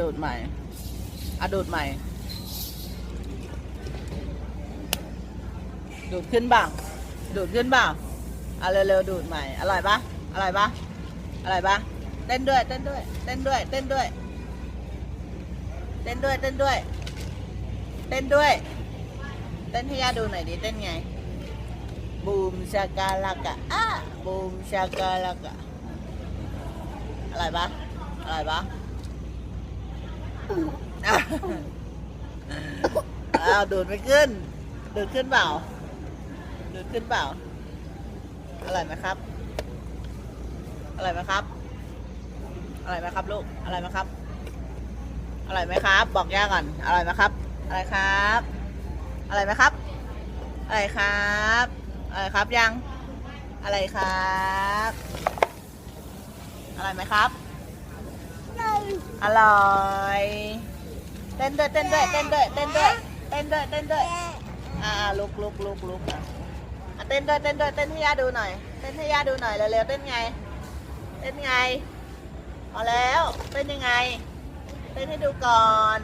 ดูดใหม่อะดูดใหม่ดูดขึ้นบ้างดูดขึ้นบ้างเอาเร็วๆดูดใหม่ อร่อยปะอร่อยปะอร่อยปะเต้นด้วย เต้นด้วย เต้นด้วย เต้นด้วย เต้นด้วย เต้นด้วย เต้นด้วย เต้นให้ย่าดูหน่อยดิ เต้นไง บูมชากาลากะอะบูมชากาลากะอร่อยปะอร่อยปะ อ้าวดูดไม่ขึ้น ดูดขึ้นเปล่า ดูดขึ้นเปล่า อร่อยไหมครับ อร่อยไหมครับ อร่อยไหมครับลูก อร่อยไหมครับ อร่อยไหมครับ บอกย่าก่อน อร่อยไหมครับอร่อยครับอร่อยไหมครับอร่อยครับอร่อยครับยังอร่อยครับอร่อยไหมครับ อร่อยเต้นด้วยเต้นด้วยเต้นด้วยเต้นด้วยเต้นด้วยเต้นด้วยอ่าลุกลุกลุกลุกอะเต้นด้วยเต้นด้วยเต้นให้ย่าดูหน่อยเต้นให้ย่าดูหน่อยเร็วๆเต้นไง เต้นไงพอแล้วเต้นยังไง เต้นให้ดูก่อน